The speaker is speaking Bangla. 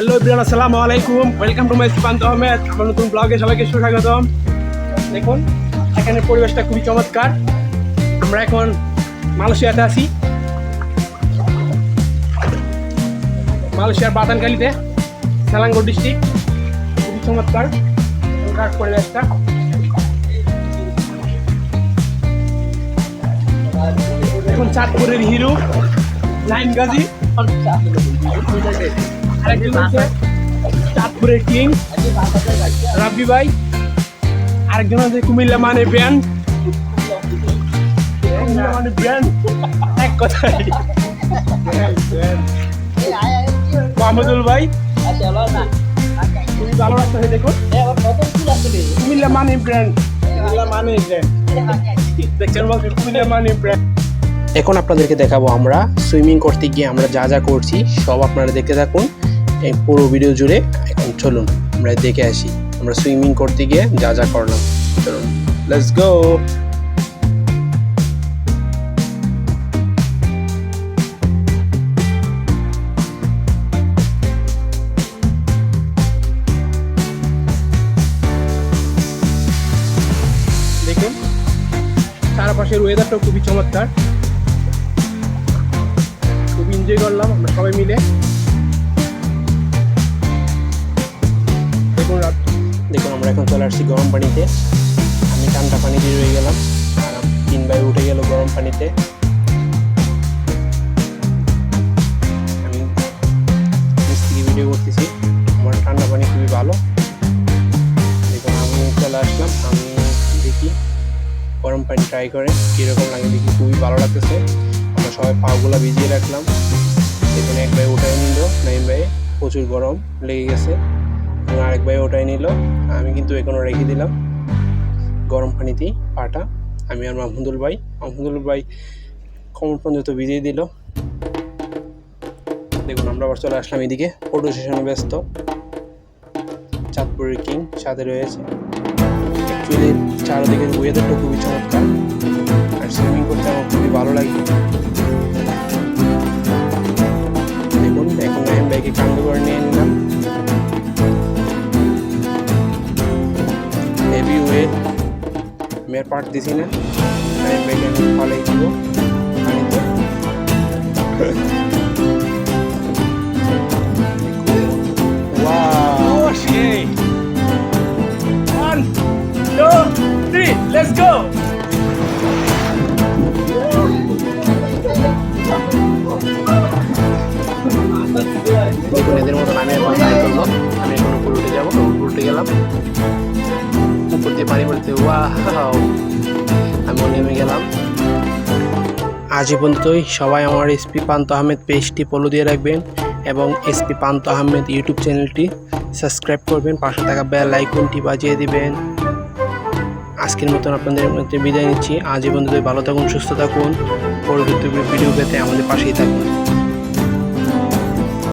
হ্যালো ইব্রান আসসালামু আলাইকুম welcome to my Sukanta Ahmed আমার নতুন ব্লগে সবাইকে সুস্বাগতম। দেখুন এখানে পরিবেশটা খুবই চমৎকার। আমরা এখন মালয়েশিয়াতে আছি। মালয়েশিয়ার বাতানকালিতে সালাঙ্গো ডিস্ট্রিক্ট খুবই চমৎকার এখানকার পরিবেশটা। এখন চাঁদপুরের hero line Gazi King Rabbi ভাই, আরেকজন আছে কুমিল্লা মানে ব্যান্ড মানে এক মাহমুদুল ভাই দেখুন কুমিল্লা মানে ব্র্যান্ড মানে ব্র্যান্ড দেখছেন বলছে, কুমিল্লা মানে ব্র্যান্ড এখন আপনাদেরকে দেখাবো আমরা, সুইমিং করতে গিয়ে আমরা যা যা করছি, সব আপনারা দেখতে থাকুন। এই পুরো ভিডিও জুড়ে এখন চলুন, আমরা দেখে আসি। আমরা সুইমিং করতে গিয়ে যা যা করলাম, চলুন লেটস গো চারপাশের ওয়েদারটাও খুবই চমৎকার। খুবই এনজয় করলাম আমরা সবাই মিলে। এখন চলে আসছি গরম পানিতে। আমি ঠান্ডা পানি দিয়ে রয়ে গেলাম। তিন ভাই উঠে গেল গরম পানিতে। আমি ভিডিও করতেছি। আমার ঠান্ডা পানি খুবই ভালো। দেখুন, আমি চলে আসলাম। আমি দেখি গরম পানি ট্রাই করে। কীরকম লাগে দেখি, খুবই ভালো লাগতেছে। আমরা সবাই পাগুলা ভিজিয়ে রাখলাম। দেখুন, এক ভাই ওটাই নিল। নাইম ভাই, প্রচুর গরম লেগে গেছে। আরেক ভাই ওটাই নিল। আমি কিন্তু এখনও রেখে দিলাম। গরম পানিতেই পাটা। আমি আর মাহমুদুল ভাই। মাহমুদুল ভাই কমর পর্যন্ত ভিজিয়ে দিল। দেখুন, আমরা আবার চলে আসলাম এদিকে। ফটো সেশনে ব্যস্ত। চাঁদপুরের কিং সাথে রয়েছে। চারদিকের ওয়েদারটা খুবই চমৎকার। আর সুইমিং করতে আমার খুবই ভালো লাগে। ওয়েট আমি আর পাট দিছি না নাইম ভাইকে আমি ফালাই দিব! Oh shit! One, two, three, let's go! দেখুন এদের মতন আমি এখন আমি এখন উপরে উঠে যাব উপরে উঠে গেলাম পড়তে ওয়াও, আমি নেমে গেলাম। আজ পর্যন্তই সবাই আমার এসপি পান্ত আহমেদ পেজটি ফলো দিয়ে রাখবেন এবং এসপি পান্ত আহমেদ ইউটিউব চ্যানেলটি সাবস্ক্রাইব করবেন। পাশে থাকা বেল আইকনটি বাজিয়ে দিবেন। আজকের মতন আপনাদের মধ্যে বিদায় নিচ্ছি। আজ এ পর্যন্ত ভালো থাকুন, সুস্থ থাকুন। পরবর্তী ভিডিও পেতে আমাদের পাশেই থাকুন।